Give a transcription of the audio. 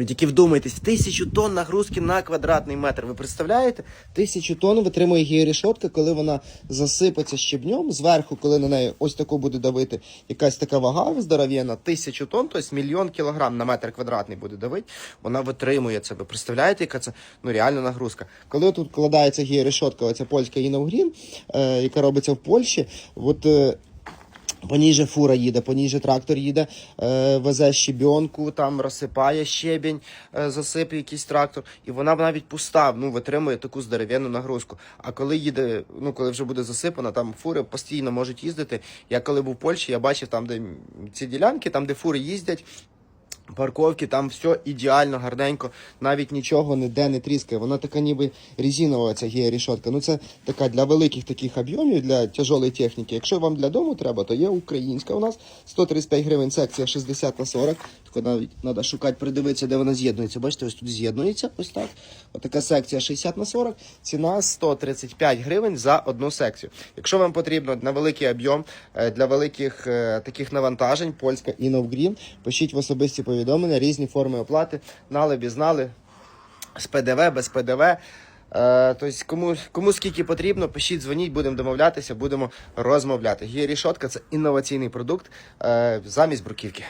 Ви тільки вдумайтесь, тисячу тонн нагрузки на квадратний метр. Ви представляєте? Тисячу тонн витримує гієрішотка, коли вона засипеться щебнем. Зверху, коли на неї ось таку буде давити якась така вага здоров'яна, тисячу тонн, тобто мільйон кілограм на метр квадратний буде давити. Вона витримує це. Ви представляєте, яка це ну реальна нагрузка? Коли тут вкладається гієрішотка, оця польська Інавгрін, е, яка робиться в Польщі, от. Е, по ній же фура їде, по ній же трактор їде, е, везе щебенку, там розсипає щебінь, е, засип якийсь трактор, і вона навіть пуста, ну, витримує таку здоровенну нагрузку. А коли їде, ну коли вже буде засипана, там фури постійно можуть їздити. Я коли був в Польщі, я бачив там, де ці ділянки, там, де фури їздять. Парковки, там все ідеально, гарненько, навіть нічого ніде не тріскає. Вона така ніби резинова ця гієрішотка. Ну це така для великих таких об'ємів, для тяжелої техніки. Якщо вам для дому треба, то є українська у нас 135 гривень, секція 60 на 40. Тільки навіть треба шукати, придивитися, де вона з'єднується. Бачите, ось тут з'єднується, ось так. Отака секція 60 на 40, ціна 135 гривень за одну секцію. Якщо вам потрібно на великий об'єм, е, для великих е, таких навантажень, польська Інновгрін, пишіть в особисті повідомлення, різні форми оплати, знали, бізнали, з ПДВ, без ПДВ. Е, Тобто, кому, кому скільки потрібно, пишіть, дзвоніть, будемо домовлятися, будемо розмовляти. Гієрішотка це інноваційний продукт замість бруківки.